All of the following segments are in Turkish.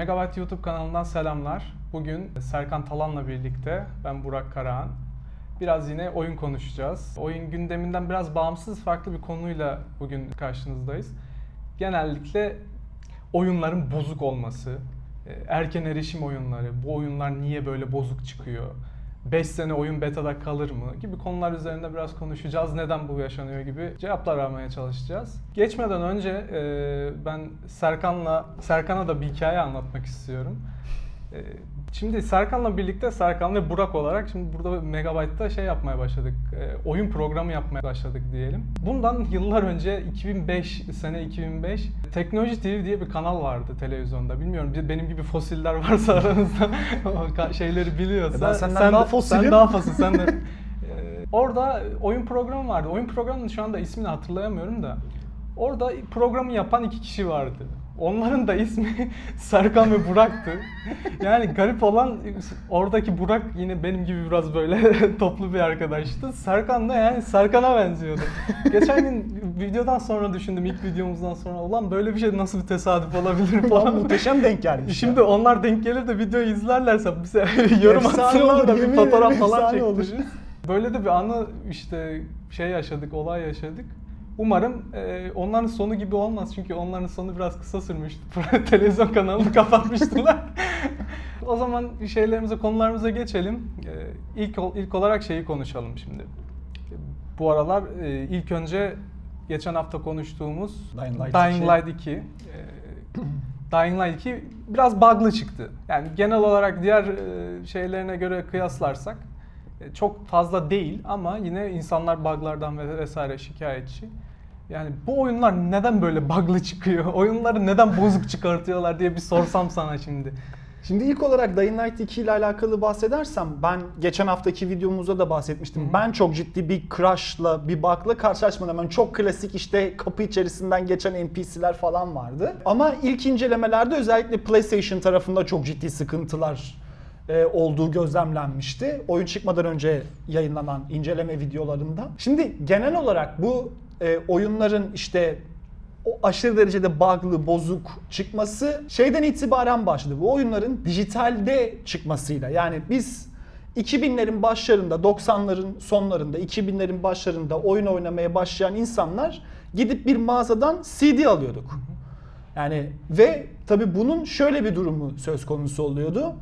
Megabyte YouTube kanalından selamlar. Bugün Serkan Talan'la birlikte ben Burak Karahan. Biraz yine oyun konuşacağız. Oyun gündeminden biraz bağımsız farklı bir konuyla bugün karşınızdayız. Genellikle oyunların bozuk olması, e, erken erişim oyunları, bu oyunlar niye böyle bozuk çıkıyor, 5 sene oyun beta'da kalır mı gibi konular üzerinde biraz konuşacağız. Neden bu yaşanıyor gibi cevaplar aramaya çalışacağız. Geçmeden önce e, ben Serkan'la Serkan'a da bir hikaye anlatmak istiyorum. E, Şimdi Serkan'la birlikte Serkan ve Burak olarak şimdi burada Megabyte'da şey yapmaya başladık. e, oyun programı yapmaya başladık diyelim. Bundan yıllar önce 2005 sene 2005 Teknoloji TV diye bir kanal vardı televizyonda. Bilmiyorum benim gibi fosiller varsa aranızda şeyleri biliyorsa. E ben senden daha de- fosilim. Sen daha fosil sen de. Ee, Orada oyun programı vardı. Oyun programının şu anda ismini hatırlayamıyorum da. Orada programı yapan iki kişi vardı. Onların da ismi Serkan ve Burak'tı. Yani garip olan oradaki Burak yine benim gibi biraz böyle toplu bir arkadaştı. Serkan da yani Serkan'a benziyordu. Geçen gün videodan sonra düşündüm ilk videomuzdan sonra ulan böyle bir şey nasıl bir tesadüf olabilir Falan muhteşem denk gelmiş. Şimdi onlar denk gelir de videoyu izlerlerse bize yorum Efsane atsınlar da bir fotoğraf falan çektiririz. Böyle de bir anı işte şey yaşadık, olay yaşadık. Umarım e, onların sonu gibi olmaz çünkü onların sonu biraz kısa sürmüştü. Televizyon kanalını kapatmıştılar. o zaman şeylerimize, konularımıza geçelim. E, ilk ilk olarak şeyi konuşalım şimdi. Bu aralar e, ilk önce geçen hafta konuştuğumuz Dying Light Dying 2. Light 2. e, Dying Light 2 biraz bug'lı çıktı. Yani genel olarak diğer e, şeylerine göre kıyaslarsak e, çok fazla değil ama yine insanlar bug'lardan ve vesaire şikayetçi. Yani bu oyunlar neden böyle bug'lı çıkıyor? Oyunları neden bozuk çıkartıyorlar diye bir sorsam sana şimdi. Şimdi ilk olarak Dying Light 2 ile alakalı bahsedersem ben geçen haftaki videomuzda da bahsetmiştim. Hı hı. Ben çok ciddi bir crash'la, bir bug'la karşılaşmadım. Ben çok klasik işte kapı içerisinden geçen NPC'ler falan vardı. Ama ilk incelemelerde özellikle PlayStation tarafında çok ciddi sıkıntılar e, olduğu gözlemlenmişti. Oyun çıkmadan önce yayınlanan inceleme videolarında. Şimdi genel olarak bu e, oyunların işte o aşırı derecede bug'lı, bozuk çıkması şeyden itibaren başladı. Bu oyunların dijitalde çıkmasıyla. Yani biz 2000'lerin başlarında, 90'ların sonlarında, 2000'lerin başlarında oyun oynamaya başlayan insanlar gidip bir mağazadan CD alıyorduk. Yani ve tabi bunun şöyle bir durumu söz konusu oluyordu.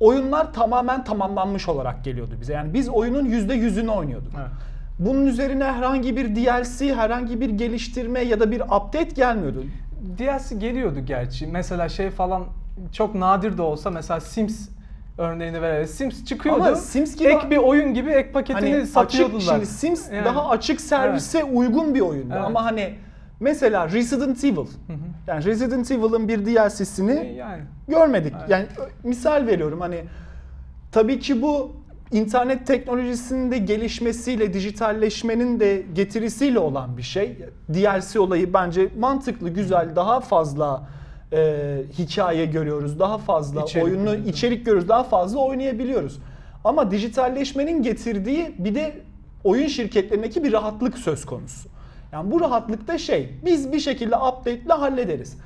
Oyunlar tamamen tamamlanmış olarak geliyordu bize. Yani biz oyunun %100'ünü oynuyorduk. Evet. Bunun üzerine herhangi bir DLC, herhangi bir geliştirme ya da bir update gelmiyordu. DLC geliyordu gerçi. Mesela şey falan çok nadir de olsa mesela Sims örneğini verelim. Sims çıkıyordu. Ama Sims gibi- ek bir oyun gibi ek paketini Hani açık, satıyordular. şimdi Sims Yani. daha açık servise uygun bir oyundu. Evet. Ama hani mesela Resident Evil. Hı hı. Yani Resident Evil'ın bir DLC'sini E, yani görmedik. Evet. Yani misal veriyorum hani tabii ki bu internet teknolojisinin de gelişmesiyle, dijitalleşmenin de getirisiyle olan bir şey. DLC olayı bence mantıklı, güzel, daha fazla e, hikaye görüyoruz, daha fazla İçerik oyunu, görüyoruz. içerik görüyoruz, daha fazla oynayabiliyoruz. Ama dijitalleşmenin getirdiği bir de oyun şirketlerindeki bir rahatlık söz konusu. Yani bu rahatlıkta şey, biz bir şekilde update ile hallederiz.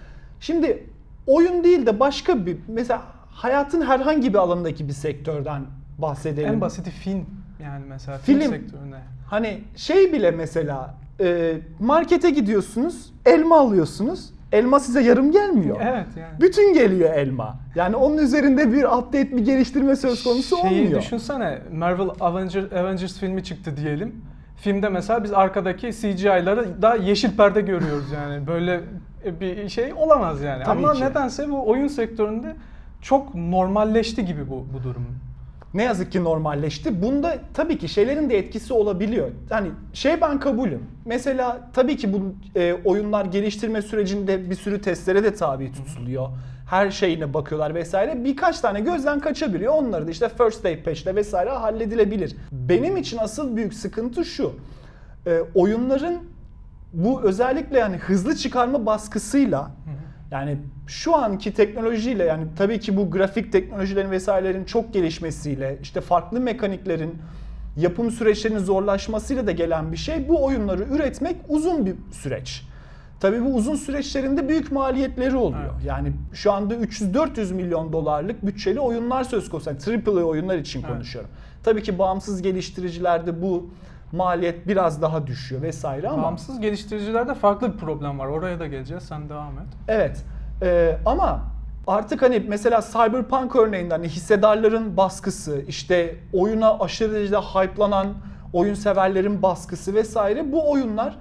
Şimdi oyun değil de başka bir mesela hayatın herhangi bir alanındaki bir sektörden bahsedelim. en basiti film yani mesela film, Film. sektörüne. Hani şey bile mesela e, markete gidiyorsunuz, elma alıyorsunuz. Elma size yarım gelmiyor. Evet yani. Bütün geliyor elma. Yani onun üzerinde bir update, bir geliştirme söz konusu Şeyi olmuyor. düşünsene Marvel Avenger, Avengers filmi çıktı diyelim. Filmde mesela biz arkadaki CGI'ları da yeşil perde görüyoruz yani. Böyle bir şey olamaz yani. Tabii Ama ki. nedense bu oyun sektöründe çok normalleşti gibi bu, bu durum. Ne yazık ki normalleşti. Bunda tabii ki şeylerin de etkisi olabiliyor. Hani şey ben kabulüm. Mesela tabii ki bu e, oyunlar geliştirme sürecinde bir sürü testlere de tabi tutuluyor. Her şeyine bakıyorlar vesaire. Birkaç tane gözden kaçabiliyor. Onları da işte first day patch'le vesaire halledilebilir. Benim için asıl büyük sıkıntı şu. E, oyunların bu özellikle yani hızlı çıkarma baskısıyla yani şu anki teknolojiyle yani tabii ki bu grafik teknolojilerin vesairelerin çok gelişmesiyle işte farklı mekaniklerin yapım süreçlerinin zorlaşmasıyla da gelen bir şey. Bu oyunları üretmek uzun bir süreç. Tabii bu uzun süreçlerinde büyük maliyetleri oluyor. Evet. Yani şu anda 300-400 milyon dolarlık bütçeli oyunlar söz konusu. Yani AAA oyunlar için Evet. konuşuyorum. Tabii ki bağımsız geliştiricilerde bu maliyet biraz daha düşüyor vesaire ama Bağımsız geliştiricilerde farklı bir problem var. Oraya da geleceğiz. Sen devam et. Evet. Ee, ama artık hani mesela Cyberpunk örneğinde hani hissedarların baskısı, işte oyuna aşırı derecede hype'lanan oyun severlerin baskısı vesaire bu oyunlar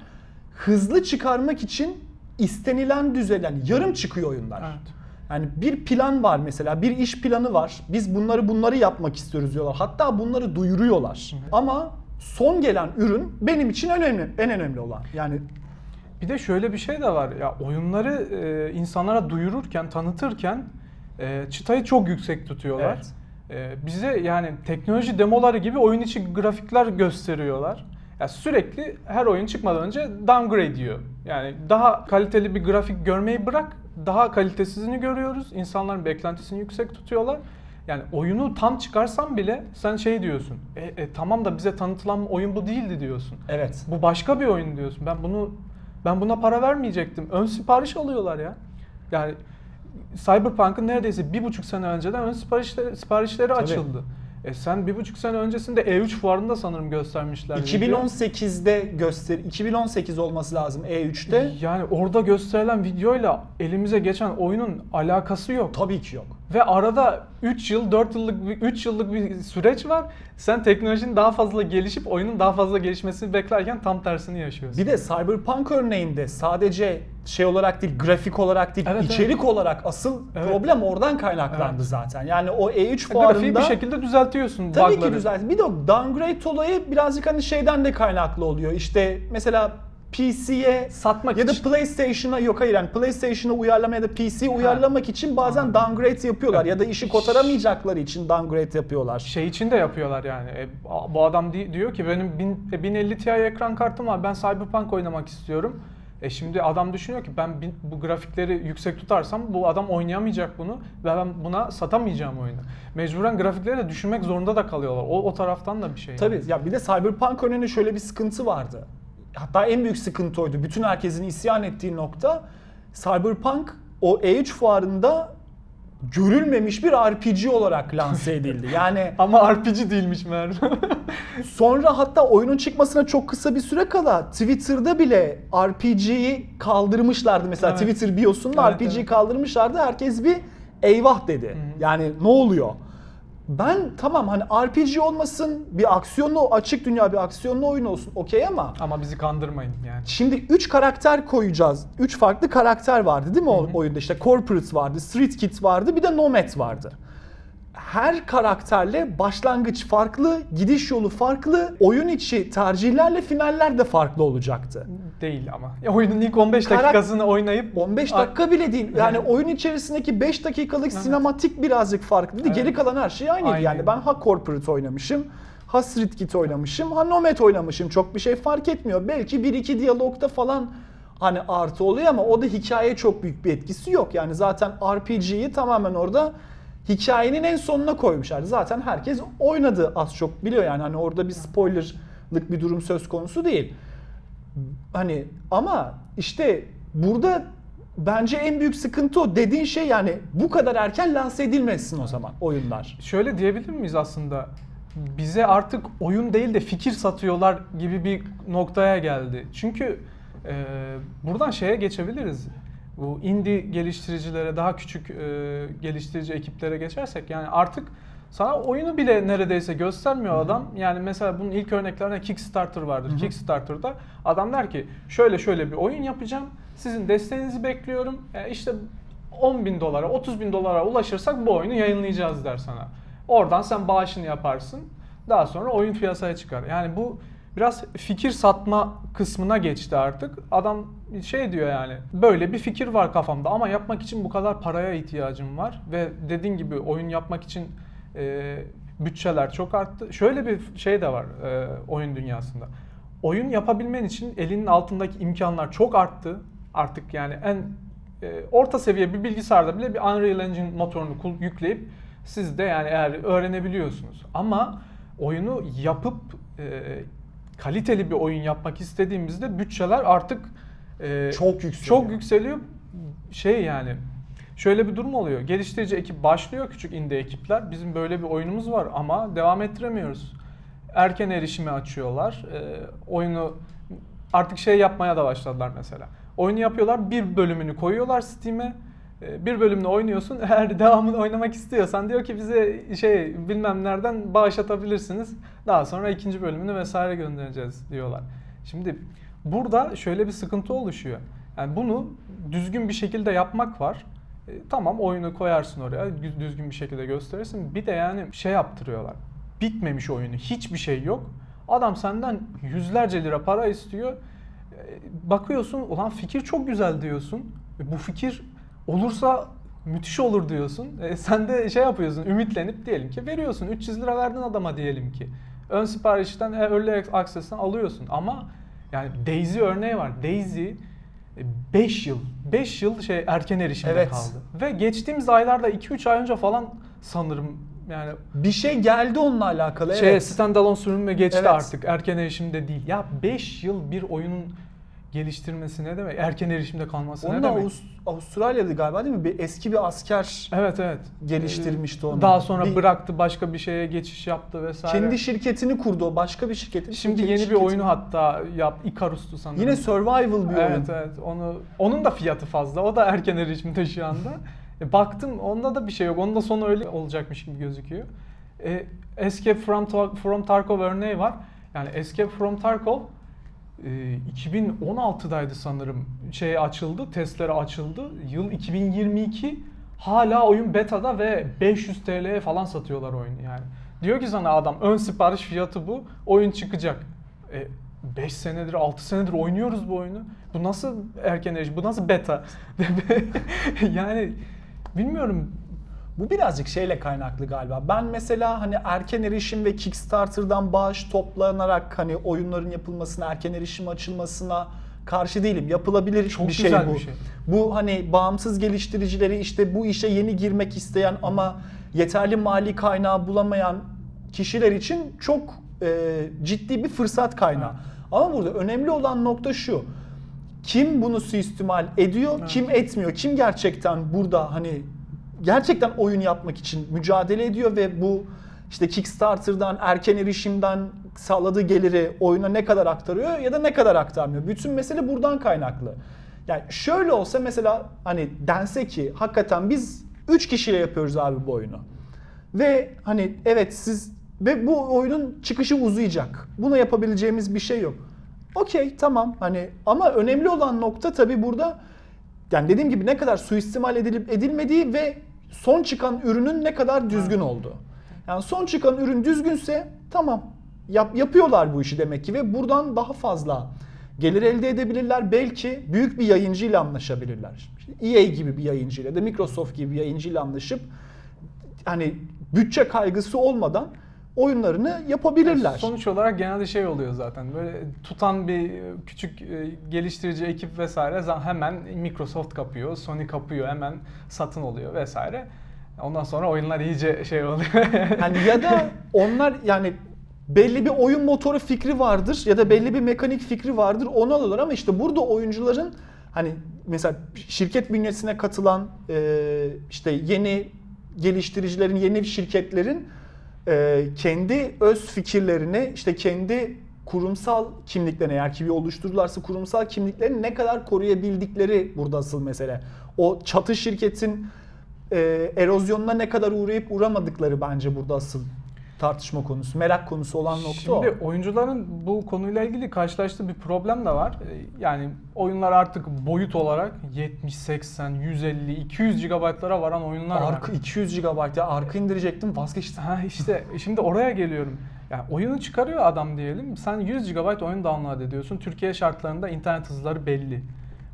hızlı çıkarmak için istenilen düzeyden yarım çıkıyor oyunlar. Evet. Yani bir plan var mesela, bir iş planı var. Biz bunları bunları yapmak istiyoruz diyorlar. Hatta bunları duyuruyorlar. Ama son gelen ürün benim için önemli, en önemli olan. Yani Bir de şöyle bir şey de var. Ya oyunları e, insanlara duyururken, tanıtırken e, çıtayı çok yüksek tutuyorlar. Evet. E, bize yani teknoloji demoları gibi oyun içi grafikler gösteriyorlar. Ya sürekli her oyun çıkmadan önce downgrade diyor. Yani daha kaliteli bir grafik görmeyi bırak, daha kalitesizini görüyoruz. İnsanların beklentisini yüksek tutuyorlar. Yani oyunu tam çıkarsan bile sen şey diyorsun. E, e, tamam da bize tanıtılan oyun bu değildi diyorsun. evet. Bu başka bir oyun diyorsun. Ben bunu ben buna para vermeyecektim. Ön sipariş alıyorlar ya. Yani Cyberpunk'ın neredeyse bir buçuk sene önceden ön siparişleri, siparişleri Tabii. açıldı. E sen bir buçuk sene öncesinde E3 fuarında sanırım göstermişler. 2018'de göster 2018 olması lazım E E3'te. Yani orada gösterilen videoyla elimize geçen oyunun alakası yok. Tabii ki yok. Ve arada 3 yıl, 4 yıllık bir 3 yıllık bir süreç var. Sen teknolojinin daha fazla gelişip oyunun daha fazla gelişmesini beklerken tam tersini yaşıyorsun. Bir de Cyberpunk örneğinde sadece şey olarak değil, grafik olarak değil, Evet, içerik olarak asıl Evet. problem oradan kaynaklandı Evet. zaten. Yani o E3 Grafiği fuarında bir şekilde düzeltiyorsun tabii bug'ları. ki düzeltti. Bir de o downgrade olayı birazcık hani şeyden de kaynaklı oluyor. İşte mesela PC'ye Satmak ya da. PlayStation'a yok hayır yani PlayStation'a uyarlama ya da PC uyarlamak için bazen downgrade yapıyorlar ya da işi kotaramayacakları için downgrade yapıyorlar. şey için de yapıyorlar yani. E, a- bu adam di- diyor ki benim bin- e, 1050 Ti ekran kartım var. Ben Cyberpunk oynamak istiyorum. E şimdi adam düşünüyor ki ben bin- bu grafikleri yüksek tutarsam bu adam oynayamayacak bunu ve ben buna satamayacağım oyunu. Mecburen grafikleri de düşürmek zorunda da kalıyorlar. O, o taraftan da bir şey. Tabii ya bir de Cyberpunk önünde şöyle bir sıkıntı vardı. Hatta en büyük sıkıntı oydu. Bütün herkesin isyan ettiği nokta Cyberpunk o E3 fuarında görülmemiş bir RPG olarak lanse edildi. Yani Ama RPG değilmiş meğer. sonra hatta oyunun çıkmasına çok kısa bir süre kala Twitter'da bile RPG'yi kaldırmışlardı. Mesela Evet. Twitter biosunda Evet, RPG'yi evet. kaldırmışlardı. Herkes bir eyvah dedi. hı. Yani ne oluyor? Ben tamam hani RPG olmasın, bir aksiyonlu, açık dünya bir aksiyonlu oyun olsun okey ama Ama bizi kandırmayın yani. Şimdi 3 karakter koyacağız. 3 farklı karakter vardı değil mi o oyunda? İşte Corporate vardı, Street Kid vardı, bir de Nomad vardı. Her karakterle başlangıç farklı, gidiş yolu farklı, oyun içi tercihlerle finaller de farklı olacaktı. Değil ama. Ya oyunun ilk 15 Karak- dakikasını oynayıp 15 dakika bile değil. Yani oyun içerisindeki 5 dakikalık sinematik birazcık farklıydı. Evet. Geri kalan her şey aynıydı. Aynı. Yani ben ha Corporate oynamışım, ha Street Kid oynamışım, ha Nomad oynamışım. Çok bir şey fark etmiyor. Belki bir iki diyalogda falan hani artı oluyor ama o da hikayeye çok büyük bir etkisi yok. Yani zaten RPG'yi tamamen orada hikayenin en sonuna koymuşlar. Zaten herkes oynadı az çok biliyor yani hani orada bir spoilerlık bir durum söz konusu değil. Hani ama işte burada bence en büyük sıkıntı o. Dediğin şey yani bu kadar erken lanse edilmesin o zaman oyunlar. şöyle diyebilir miyiz aslında? Bize artık oyun değil de fikir satıyorlar gibi bir noktaya geldi. Çünkü e, buradan şeye geçebiliriz. Bu indie geliştiricilere, daha küçük e, geliştirici ekiplere geçersek yani artık sana oyunu bile neredeyse göstermiyor adam. Yani mesela bunun ilk örneklerinden Kickstarter vardır. Kickstarter'da adam der ki şöyle şöyle bir oyun yapacağım. Sizin desteğinizi bekliyorum. E, işte 10 bin dolara, 30 bin dolara ulaşırsak bu oyunu yayınlayacağız der sana. Oradan sen bağışını yaparsın. Daha sonra oyun piyasaya çıkar. Yani bu biraz fikir satma kısmına geçti artık. Adam şey diyor yani böyle bir fikir var kafamda ama yapmak için bu kadar paraya ihtiyacım var ve dediğin gibi oyun yapmak için e, bütçeler çok arttı. Şöyle bir şey de var e, oyun dünyasında. Oyun yapabilmen için elinin altındaki imkanlar çok arttı. Artık yani en e, orta seviye bir bilgisayarda bile bir Unreal Engine motorunu yükleyip siz de yani eğer öğrenebiliyorsunuz. Ama oyunu yapıp e, kaliteli bir oyun yapmak istediğimizde bütçeler artık e, Çok yükseliyor. çok yükseliyor. Şey yani şöyle bir durum oluyor. Geliştirici ekip başlıyor küçük indie ekipler. Bizim böyle bir oyunumuz var ama devam ettiremiyoruz. Erken erişime açıyorlar. E, oyunu artık şey yapmaya da başladılar mesela. Oyunu yapıyorlar, bir bölümünü koyuyorlar Steam'e. E, Bir bölümünü oynuyorsun. Eğer devamını oynamak istiyorsan diyor ki bize şey bilmem nereden bağış atabilirsiniz. Daha sonra ikinci bölümünü vesaire göndereceğiz diyorlar. Şimdi burada şöyle bir sıkıntı oluşuyor. Yani bunu düzgün bir şekilde yapmak var. E, tamam oyunu koyarsın oraya gü- düzgün bir şekilde gösterirsin. Bir de yani şey yaptırıyorlar. Bitmemiş oyunu hiçbir şey yok. Adam senden yüzlerce lira para istiyor. E, Bakıyorsun ulan fikir çok güzel diyorsun. E, Bu fikir olursa müthiş olur diyorsun. E, sen de şey yapıyorsun ümitlenip diyelim ki veriyorsun. 300 lira verdin adama diyelim ki. Ön siparişten e, Early Access'ten alıyorsun ama yani Daisy örneği var. Daisy 5 yıl 5 yıl şey erken erişimde Evet. kaldı. Ve geçtiğimiz aylarda 2-3 ay önce falan sanırım yani Bir şey geldi onunla alakalı. şey evet. standalone sürümü geçti Evet. artık. Erken erişimde değil. Ya 5 yıl bir oyunun geliştirmesi ne demek? Erken erişimde kalması Onun ne da demek? Avust- Avustralya'da galiba değil mi? Bir eski bir asker Evet evet. geliştirmişti Ee, onu. Daha sonra Bir- bıraktı başka bir şeye geçiş yaptı vesaire. kendi şirketini kurdu o. Başka bir şirketin. Şimdi kendi yeni bir şirketini- oyunu hatta yap Icarus'tu sanırım. Yine survival bir oyun. Evet evet. Onu onun da fiyatı fazla. O da erken erişimde şu anda. E, baktım onda da bir şey yok. Onun da sonu öyle olacakmış gibi gözüküyor. E, Escape from, Ta- from Tarkov örneği var. Yani Escape from Tarkov 2016'daydı sanırım. Şey açıldı, testlere açıldı. Yıl 2022 hala oyun beta'da ve 500 TL'ye falan satıyorlar oyunu yani. Diyor ki sana adam ön sipariş fiyatı bu. Oyun çıkacak. E, 5 senedir 6 senedir oynuyoruz bu oyunu. Bu nasıl erken erişim? Bu nasıl beta? yani bilmiyorum. Bu birazcık şeyle kaynaklı galiba. Ben mesela hani erken erişim ve Kickstarter'dan bağış toplanarak hani oyunların yapılmasına, erken erişim açılmasına karşı değilim. Yapılabilir Çok bir şey güzel bu. bir şey. Bu hani bağımsız geliştiricileri işte bu işe yeni girmek isteyen ama yeterli mali kaynağı bulamayan kişiler için çok e, ciddi bir fırsat kaynağı. Evet. Ama burada önemli olan nokta şu. Kim bunu suistimal ediyor, Evet. kim etmiyor, kim gerçekten burada hani gerçekten oyun yapmak için mücadele ediyor ve bu işte Kickstarter'dan, erken erişimden sağladığı geliri oyuna ne kadar aktarıyor ya da ne kadar aktarmıyor. Bütün mesele buradan kaynaklı. Yani şöyle olsa mesela hani dense ki hakikaten biz 3 kişiyle yapıyoruz abi bu oyunu. Ve hani evet siz ve bu oyunun çıkışı uzayacak. Buna yapabileceğimiz bir şey yok. Okey tamam hani ama önemli olan nokta tabii burada yani dediğim gibi ne kadar suistimal edilip edilmediği ve son çıkan ürünün ne kadar düzgün olduğu. Yani son çıkan ürün düzgünse tamam yap, yapıyorlar bu işi demek ki ve buradan daha fazla gelir elde edebilirler. Belki büyük bir yayıncıyla anlaşabilirler. EA gibi bir yayıncıyla da Microsoft gibi bir yayıncıyla anlaşıp hani bütçe kaygısı olmadan oyunlarını yapabilirler. Sonuç olarak genelde şey oluyor zaten. Böyle tutan bir e, küçük e, geliştirici ekip vesaire hemen Microsoft kapıyor, Sony kapıyor, hemen satın oluyor vesaire. Ondan sonra oyunlar iyice şey oluyor. Hani ya da onlar yani belli bir oyun motoru fikri vardır ya da belli bir mekanik fikri vardır onu alırlar ama işte burada oyuncuların hani mesela şirket bünyesine katılan e, işte yeni geliştiricilerin, yeni şirketlerin e, kendi öz fikirlerini işte kendi kurumsal kimliklerini eğer ki bir oluştururlarsa kurumsal kimliklerini ne kadar koruyabildikleri burada asıl mesele. O çatı şirketin e, erozyonuna ne kadar uğrayıp uğramadıkları bence burada asıl tartışma konusu, merak konusu olan nokta o. Şimdi oyuncuların bu konuyla ilgili karşılaştığı bir problem de var. Ee, Yani oyunlar artık boyut olarak 70, 80, 150, 200 GB'lara varan oyunlar var. Arka 200 GB ya arka indirecektim vazgeçtim. Ha işte şimdi oraya geliyorum. Yani oyunu çıkarıyor adam diyelim. Sen 100 GB oyun download ediyorsun. Türkiye şartlarında internet hızları belli.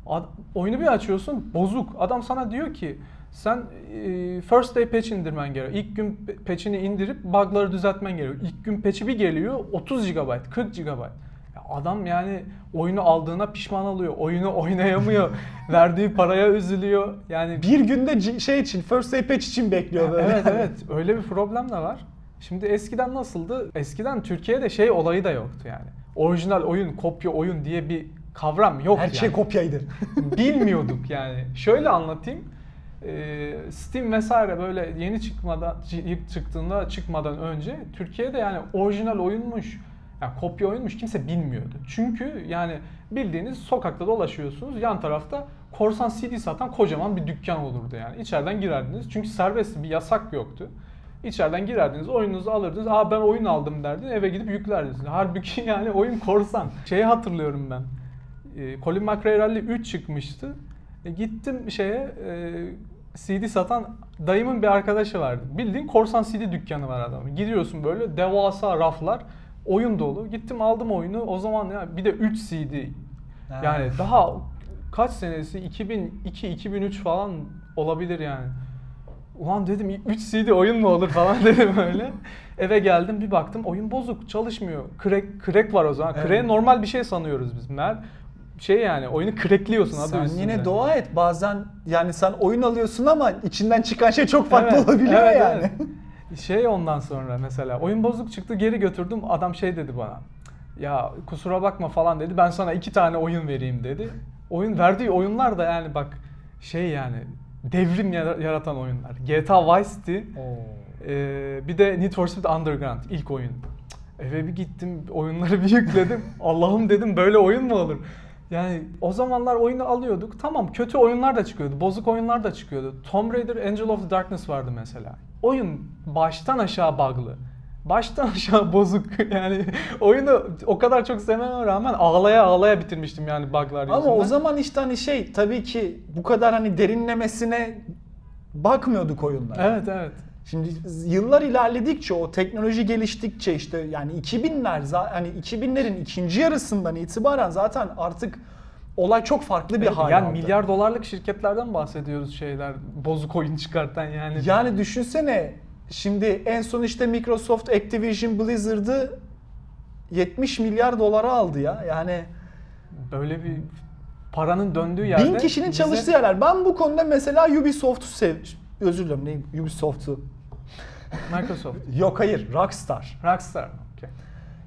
Ad- oyunu bir açıyorsun bozuk. Adam sana diyor ki sen e, first day patch indirmen gerekiyor. İlk gün patch'ini indirip bug'ları düzeltmen gerekiyor. İlk gün patch'i bir geliyor 30 GB, 40 GB. Ya adam yani oyunu aldığına pişman oluyor. Oyunu oynayamıyor. Verdiği paraya üzülüyor. Yani Bir günde şey için, first day patch için bekliyor böyle. Evet evet öyle bir problem de var. Şimdi eskiden nasıldı? Eskiden Türkiye'de şey olayı da yoktu yani. Orijinal oyun, kopya oyun diye bir kavram yok Her şey yani. kopyaydı. bilmiyorduk yani. Şöyle anlatayım. Ee, Steam vesaire böyle yeni çıkmadan çıktığında çıkmadan önce Türkiye'de yani orijinal oyunmuş, yani kopya oyunmuş kimse bilmiyordu. Çünkü yani bildiğiniz sokakta dolaşıyorsunuz. Yan tarafta korsan CD satan kocaman bir dükkan olurdu yani. İçeriden girerdiniz. Çünkü serbest bir yasak yoktu. İçeriden girerdiniz, oyununuzu alırdınız. Aa ben oyun aldım derdin, eve gidip yüklerdiniz. Halbuki yani oyun korsan. Şeyi hatırlıyorum ben. Ee, Colin McRae Rally 3 çıkmıştı. E, gittim şeye e, CD satan dayımın bir arkadaşı vardı. Bildiğin korsan CD dükkanı var adamın. Gidiyorsun böyle devasa raflar, oyun dolu. Gittim aldım oyunu. O zaman ya bir de 3 CD. Yani daha kaç senesi 2002 2003 falan olabilir yani. Ulan dedim 3 CD oyun mu olur falan dedim öyle. Eve geldim bir baktım oyun bozuk çalışmıyor. Crack, crack var o zaman. Evet. Crack normal bir şey sanıyoruz biz. Mer şey yani oyunu crackliyorsun adı Sen üstünde. yine dua et. Bazen yani sen oyun alıyorsun ama içinden çıkan şey çok farklı Evet, olabiliyor evet, yani. evet. Şey ondan sonra mesela oyun bozuk çıktı geri götürdüm adam şey dedi bana. Ya kusura bakma falan dedi ben sana iki tane oyun vereyim dedi. Oyun verdiği oyunlar da yani bak şey yani devrim yara- yaratan oyunlar. GTA Vice City ee, bir de Need for Speed Underground ilk oyun. Eve bir gittim oyunları bir yükledim. Allah'ım dedim böyle oyun mu olur? Yani o zamanlar oyunu alıyorduk. Tamam kötü oyunlar da çıkıyordu. Bozuk oyunlar da çıkıyordu. Tomb Raider Angel of the Darkness vardı mesela. Oyun baştan aşağı bug'lı. Baştan aşağı bozuk. Yani oyunu o kadar çok sevmeme rağmen ağlaya ağlaya bitirmiştim yani bug'lar yüzünden. Ama o zaman işte hani şey tabii ki bu kadar hani derinlemesine bakmıyorduk oyunlara. Evet evet. Şimdi yıllar ilerledikçe o teknoloji geliştikçe işte yani 2000'ler za- hani 2000'lerin ikinci yarısından itibaren zaten artık olay çok farklı bir Evet, hal yani aldı. milyar dolarlık şirketlerden bahsediyoruz şeyler. Bozuk oyun çıkartan yani. Yani düşünsene şimdi en son işte Microsoft Activision Blizzard'ı 70 milyar dolara aldı ya. Yani böyle bir paranın döndüğü yerde bin kişinin bize- çalıştığı yerler. Ben bu konuda mesela Ubisoft'u sev özür dilerim ne Ubisoft'u Microsoft, yok hayır Rockstar. Rockstar. Okay.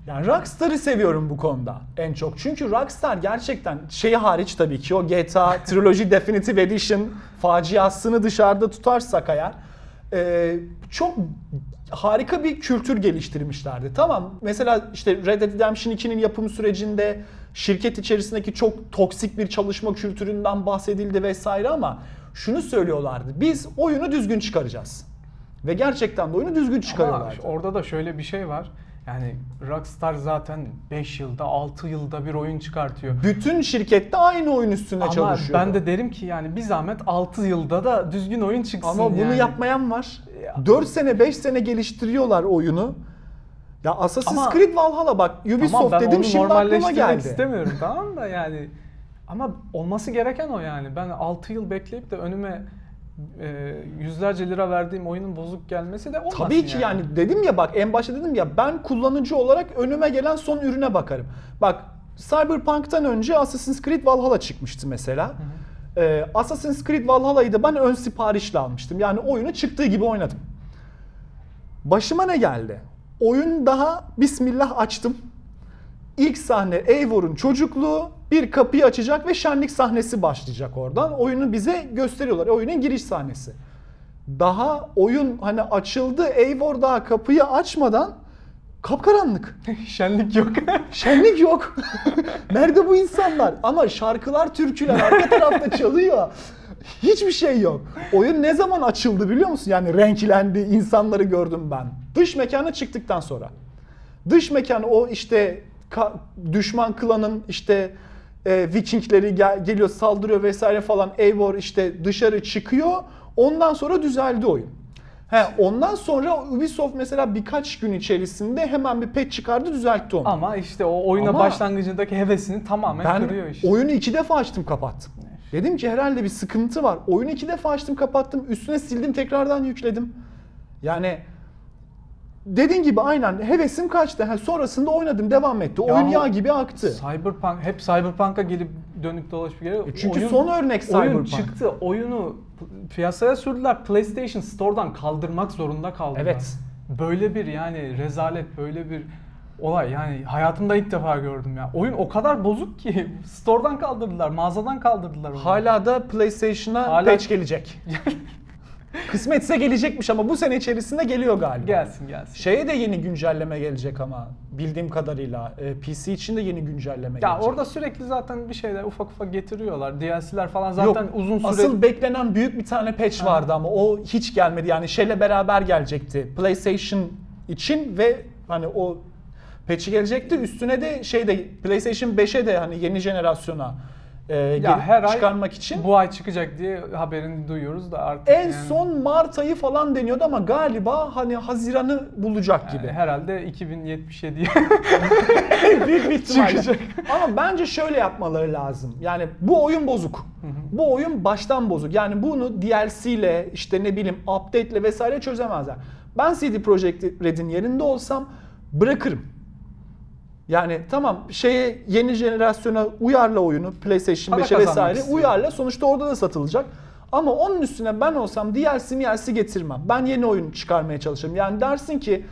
Yani Rockstar'ı seviyorum bu konuda en çok. Çünkü Rockstar gerçekten şey hariç tabii ki o GTA Trilogy Definitive Edition faciasını dışarıda tutarsak eğer e, çok harika bir kültür geliştirmişlerdi. Tamam mesela işte Red Dead Redemption 2'nin yapım sürecinde şirket içerisindeki çok toksik bir çalışma kültüründen bahsedildi vesaire ama şunu söylüyorlardı. Biz oyunu düzgün çıkaracağız. Ve gerçekten de oyunu düzgün Ama çıkarıyorlardı. orada da şöyle bir şey var. Yani Rockstar zaten 5 yılda, 6 yılda bir oyun çıkartıyor. Bütün şirkette aynı oyun üstünde Ama çalışıyor. ben de derim ki yani bir zahmet 6 yılda da düzgün oyun çıksın Ama bunu yani. yapmayan var. Ya. 4 sene 5 sene geliştiriyorlar oyunu. Ya Assassin's Ama- Creed Valhalla bak Ubisoft ben dedim şimdi aklıma geldi. istemiyorum tamam da yani ama olması gereken o yani. Ben 6 yıl bekleyip de önüme e, yüzlerce lira verdiğim oyunun bozuk gelmesi de olmasın Tabii ki yani. dedim ya bak en başta dedim ya ben kullanıcı olarak önüme gelen son ürüne bakarım. Bak Cyberpunk'tan önce Assassin's Creed Valhalla çıkmıştı mesela. Ee, Assassin's Creed Valhalla'yı da ben ön siparişle almıştım. Yani oyunu çıktığı gibi oynadım. Başıma ne geldi? Oyun daha bismillah açtım. İlk sahne Eivor'un çocukluğu bir kapıyı açacak ve şenlik sahnesi başlayacak oradan. Oyunu bize gösteriyorlar. Oyunun giriş sahnesi. Daha oyun hani açıldı Eivor daha kapıyı açmadan kapkaranlık. Şenlik yok. Şenlik yok. Nerede bu insanlar? Ama şarkılar, türküler arka tarafta çalıyor. Hiçbir şey yok. Oyun ne zaman açıldı biliyor musun? Yani renklendi, insanları gördüm ben. Dış mekana çıktıktan sonra. Dış mekan o işte düşman klanın işte e, Vikingleri gel- geliyor saldırıyor vesaire falan. Eivor işte dışarı çıkıyor. Ondan sonra düzeldi oyun. He, ondan sonra Ubisoft mesela birkaç gün içerisinde hemen bir patch çıkardı düzeltti onu. Ama işte o oyuna Ama- başlangıcındaki hevesini tamamen Ben kırıyor işte. oyunu iki defa açtım kapattım. Dedim ki herhalde bir sıkıntı var. Oyunu iki defa açtım kapattım. Üstüne sildim tekrardan yükledim. Yani dediğin gibi aynen hevesim kaçtı. Ha, sonrasında oynadım devam etti. Ya Oyun yağ gibi aktı. Cyberpunk hep Cyberpunk'a gelip dönüp dolaşıp geliyor. E çünkü Oyun- son örnek Oyun Cyberpunk. çıktı. Oyunu piyasaya sürdüler. PlayStation Store'dan kaldırmak zorunda kaldılar. Evet. Böyle bir yani rezalet, böyle bir olay yani hayatımda ilk defa gördüm ya. Oyun o kadar bozuk ki store'dan kaldırdılar, mağazadan kaldırdılar onu. Hala da PlayStation'a Hala- patch gelecek. Kısmetse gelecekmiş ama bu sene içerisinde geliyor galiba. gelsin gelsin. Şeye de yeni güncelleme gelecek ama bildiğim kadarıyla e, PC için de yeni güncelleme Ya gelecek. orada sürekli zaten bir şeyler ufak ufak getiriyorlar. DLC'ler falan zaten Yok, uzun süre Asıl beklenen büyük bir tane patch vardı ama o hiç gelmedi. Yani şeyle beraber gelecekti. PlayStation için ve hani o patch'i gelecekti. Üstüne de şey de PlayStation 5'e de hani yeni jenerasyona e, gir- her ay çıkarmak için. bu ay çıkacak diye haberini duyuyoruz da artık En yani- son Mart ayı falan deniyordu ama galiba hani Haziran'ı bulacak yani gibi. herhalde 2077'ye Büyük bir ihtimalle. Çıkacak. Ama bence şöyle yapmaları lazım. Yani bu oyun bozuk. Bu oyun baştan bozuk. Yani bunu DLC ile işte ne bileyim update ile vesaire çözemezler. Ben CD Projekt Red'in yerinde olsam bırakırım. Yani tamam şeye yeni jenerasyona uyarla oyunu PlayStation Para 5'e kazanmak vesaire istiyor. uyarla sonuçta orada da satılacak. Ama onun üstüne ben olsam DLC DLC getirmem. Ben yeni oyun çıkarmaya çalışırım. Yani dersin ki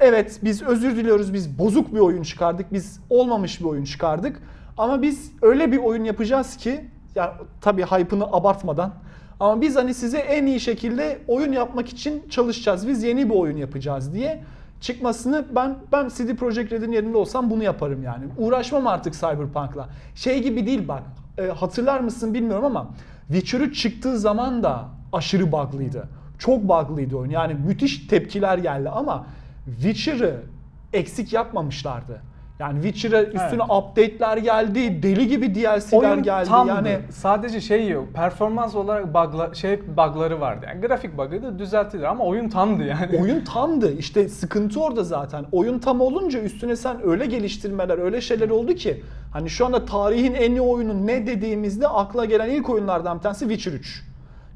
evet biz özür diliyoruz biz bozuk bir oyun çıkardık. Biz olmamış bir oyun çıkardık. Ama biz öyle bir oyun yapacağız ki ya tabii hype'ını abartmadan ama biz hani size en iyi şekilde oyun yapmak için çalışacağız. Biz yeni bir oyun yapacağız diye çıkmasını ben ben CD Projekt Red'in yerinde olsam bunu yaparım yani. Uğraşmam artık Cyberpunk'la. Şey gibi değil bak. e, hatırlar mısın bilmiyorum ama Witcher 3 çıktığı zaman da aşırı bug'lıydı. Çok bug'lıydı oyun. Yani müthiş tepkiler geldi ama Witcher'ı eksik yapmamışlardı. Yani Witcher'a üstüne Evet. update'ler geldi, deli gibi DLC'ler oyun geldi. tamdı. Yani Sadece şey yok. Performans olarak bug'la, şey bug'ları vardı. Yani grafik bug'ı da düzeltilir ama oyun tamdı yani. oyun tamdı. İşte sıkıntı orada zaten. Oyun tam olunca üstüne sen öyle geliştirmeler, öyle şeyler oldu ki hani şu anda tarihin en iyi oyunu ne dediğimizde akla gelen ilk oyunlardan bir tanesi Witcher 3.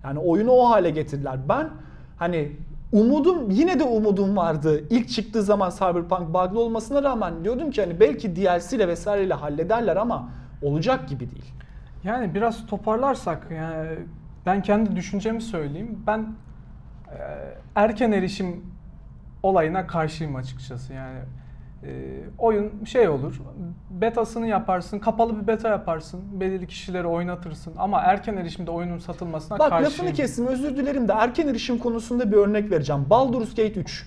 Yani oyunu o hale getirdiler. Ben hani umudum yine de umudum vardı. İlk çıktığı zaman Cyberpunk bug'lı olmasına rağmen diyordum ki hani belki DLC ile vesaireyle hallederler ama olacak gibi değil. Yani biraz toparlarsak yani ben kendi düşüncemi söyleyeyim. Ben e, erken erişim olayına karşıyım açıkçası. Yani e, oyun şey olur. Betasını yaparsın, kapalı bir beta yaparsın, belirli kişileri oynatırsın ama erken erişimde oyunun satılmasına Bak karşıyım. lafını kestim özür dilerim de erken erişim konusunda bir örnek vereceğim. Baldur's Gate 3.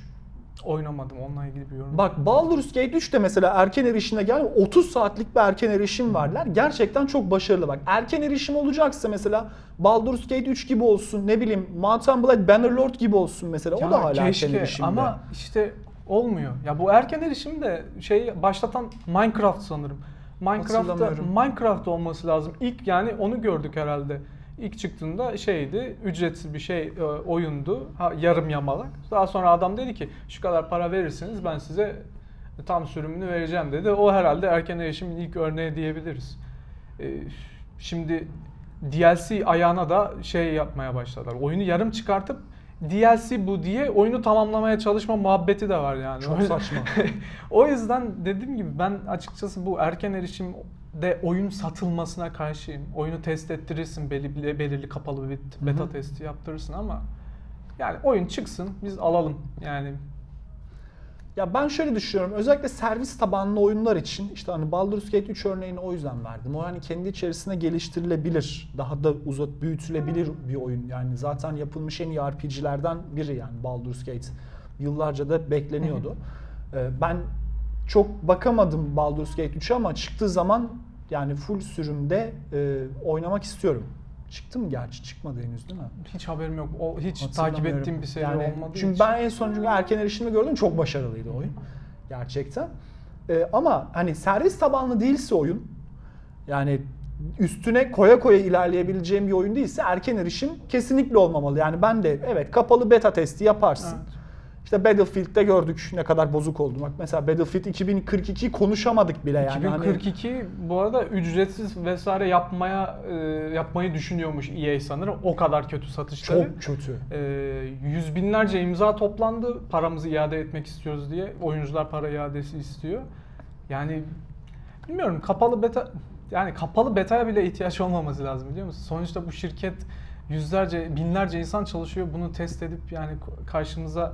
Oynamadım onunla ilgili bir yorum. Bak Baldur's Gate 3 de mesela erken erişime gel 30 saatlik bir erken erişim varlar. Gerçekten çok başarılı bak. Erken erişim olacaksa mesela Baldur's Gate 3 gibi olsun ne bileyim Mount and Blade Bannerlord gibi olsun mesela. Ya o da hala keşke erken erişimde. ama işte olmuyor. Ya bu erken erişim de şey başlatan Minecraft sanırım. Minecraft'ta Hatırlamıyorum. Minecraft olması lazım. İlk yani onu gördük herhalde. İlk çıktığında şeydi, ücretsiz bir şey e, oyundu. Ha, yarım yamalak. Daha sonra adam dedi ki şu kadar para verirseniz ben size tam sürümünü vereceğim dedi. O herhalde erken erişimin ilk örneği diyebiliriz. E, şimdi DLC ayağına da şey yapmaya başladılar. Oyunu yarım çıkartıp DLC bu diye oyunu tamamlamaya çalışma muhabbeti de var yani. çok saçma. o yüzden dediğim gibi ben açıkçası bu erken erişimde oyun satılmasına karşıyım. Oyunu test ettirirsin belirli, belirli kapalı bir beta testi yaptırırsın ama yani oyun çıksın biz alalım yani Ya ben şöyle düşünüyorum. Özellikle servis tabanlı oyunlar için işte hani Baldur's Gate 3 örneğini o yüzden verdim. O hani kendi içerisinde geliştirilebilir, daha da uzat büyütülebilir bir oyun. Yani zaten yapılmış en iyi RPG'lerden biri yani Baldur's Gate. Yıllarca da bekleniyordu. Ee, ben çok bakamadım Baldur's Gate 3'e ama çıktığı zaman yani full sürümde e, oynamak istiyorum. Çıktı mı gerçi? Çıkmadı henüz değil mi? hiç haberim yok. O hiç takip ettiğim bir seri Yani olmadığı Çünkü için. ben en son çünkü erken erişimde gördüm çok başarılıydı oyun. Gerçekten. Ee, ama hani servis tabanlı değilse oyun yani üstüne koya koya ilerleyebileceğim bir oyun değilse erken erişim kesinlikle olmamalı. Yani ben de evet kapalı beta testi yaparsın. Evet. İşte Battlefield'de gördük ne kadar bozuk oldu. Bak mesela Battlefield 2042 konuşamadık bile yani. Hani 2042 bu arada ücretsiz vesaire yapmaya e, yapmayı düşünüyormuş EA sanırım. O kadar kötü satışları. çok kötü. Ee, yüz binlerce imza toplandı. Paramızı iade etmek istiyoruz diye. Oyuncular para iadesi istiyor. Yani bilmiyorum kapalı beta yani kapalı beta'ya bile ihtiyaç olmaması lazım biliyor musun? Sonuçta bu şirket yüzlerce, binlerce insan çalışıyor. Bunu test edip yani karşımıza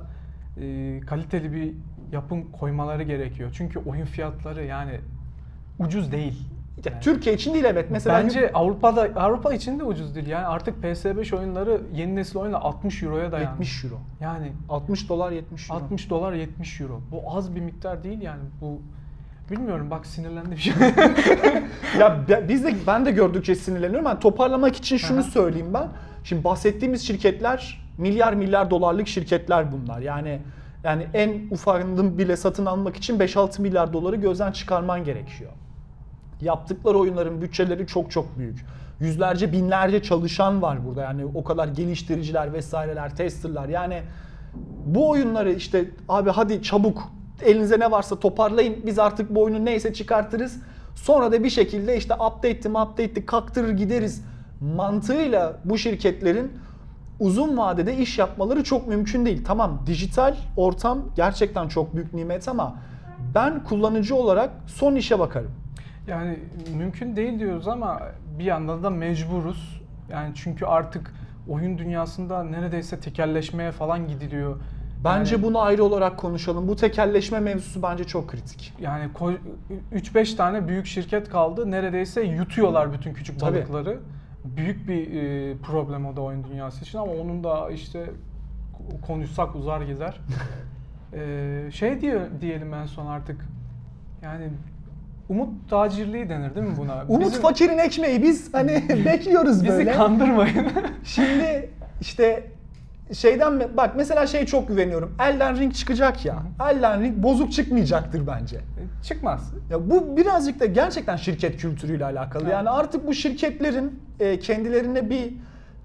e, kaliteli bir yapım koymaları gerekiyor. Çünkü oyun fiyatları yani ucuz değil. Ya, Yani Türkiye için değil evet. Mesela Bence Avrupa'da Avrupa için de ucuz değil. Yani artık PS5 oyunları yeni nesil oyunlar 60 euroya dayandı. 70 euro. Yani 60 dolar 70 euro. 60 dolar 70 euro. Bu az bir miktar değil yani. Bu bilmiyorum bak sinirlendim şu ya be- biz de ben de gördükçe sinirleniyorum. Yani toparlamak için şunu söyleyeyim ben. Şimdi bahsettiğimiz şirketler milyar milyar dolarlık şirketler bunlar. Yani yani en ufakını bile satın almak için 5-6 milyar doları gözden çıkarman gerekiyor. Yaptıkları oyunların bütçeleri çok çok büyük. Yüzlerce binlerce çalışan var burada. Yani o kadar geliştiriciler vesaireler, testerlar. Yani bu oyunları işte abi hadi çabuk elinize ne varsa toparlayın. Biz artık bu oyunu neyse çıkartırız. Sonra da bir şekilde işte update'ti update'ti kaktırır gideriz mantığıyla bu şirketlerin uzun vadede iş yapmaları çok mümkün değil. Tamam dijital ortam gerçekten çok büyük nimet ama ben kullanıcı olarak son işe bakarım. Yani mümkün değil diyoruz ama bir yandan da mecburuz. Yani çünkü artık oyun dünyasında neredeyse tekelleşmeye falan gidiliyor. Bence Yani- bunu ayrı olarak konuşalım. Bu tekelleşme mevzusu bence çok kritik. Yani 3-5 tane büyük şirket kaldı. Neredeyse yutuyorlar bütün küçük Tabii. balıkları. Büyük bir e, problem o da oyun dünyası için ama onun da işte konuşsak uzar gider. E, şey diye diyelim en son artık. Yani umut tacirliği denir değil mi buna? Umut Bizim- fakirin ekmeği biz hani bekliyoruz Bizi böyle. kandırmayın. Şimdi işte şeyden bak mesela şey çok güveniyorum. Elden Ring çıkacak ya. Elden Ring bozuk çıkmayacaktır bence. Çıkmaz. Ya bu birazcık da gerçekten şirket kültürüyle alakalı. Evet. Yani artık bu şirketlerin e, kendilerine bir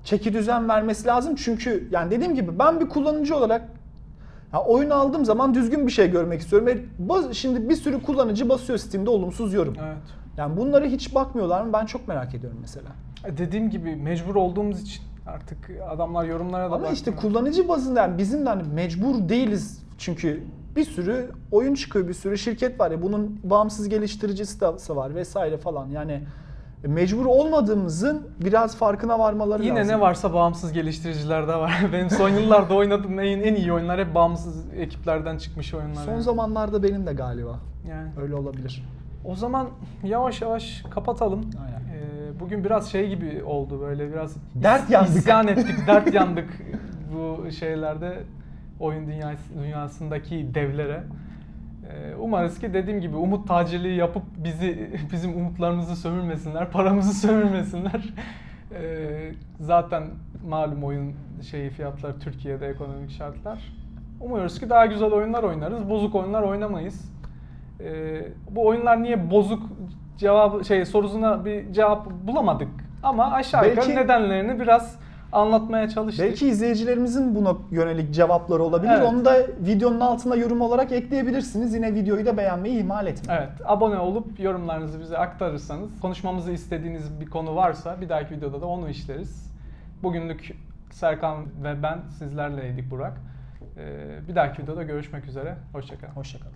çeki düzen vermesi lazım. Çünkü yani dediğim gibi ben bir kullanıcı olarak ya oyunu aldığım zaman düzgün bir şey görmek istiyorum. Baz- şimdi bir sürü kullanıcı basıyor Steam'de olumsuz yorum. Evet. Yani bunları hiç bakmıyorlar mı? Ben çok merak ediyorum mesela. E, Dediğim gibi mecbur olduğumuz için artık adamlar yorumlara da Ama işte kullanıcı bazında yani bizim de hani mecbur değiliz. Çünkü bir sürü oyun çıkıyor, bir sürü şirket var ya bunun bağımsız geliştiricisi de var vesaire falan. Yani mecbur olmadığımızın biraz farkına varmaları Yine lazım. ne varsa bağımsız geliştiriciler de var. Benim son yıllarda oynadığım en, en iyi oyunlar hep bağımsız ekiplerden çıkmış oyunlar. Son yani. zamanlarda benim de galiba. Yani. Öyle olabilir. O zaman yavaş yavaş kapatalım. Aynen. Bugün biraz şey gibi oldu böyle biraz Dert yandık. isyan ettik, dert yandık bu şeylerde oyun dünyası, dünyasındaki devlere. Ee, Umarız ki dediğim gibi umut tacirliği yapıp bizi bizim umutlarımızı sömürmesinler, paramızı sömürmesinler. Ee, zaten malum oyun şeyi fiyatlar Türkiye'de ekonomik şartlar. Umuyoruz ki daha güzel oyunlar oynarız, bozuk oyunlar oynamayız. Ee, bu oyunlar niye bozuk cevabı şey sorusuna bir cevap bulamadık ama aşağı yukarı Belki- nedenlerini biraz anlatmaya çalıştık. Belki izleyicilerimizin buna yönelik cevapları olabilir. Evet. Onu da videonun altına yorum olarak ekleyebilirsiniz. Yine videoyu da beğenmeyi ihmal etmeyin. Evet, abone olup yorumlarınızı bize aktarırsanız, konuşmamızı istediğiniz bir konu varsa bir dahaki videoda da onu işleriz. Bugünlük Serkan ve ben sizlerleydik Burak. Ee, bir dahaki videoda görüşmek üzere. Hoşçakalın. Hoşçakalın.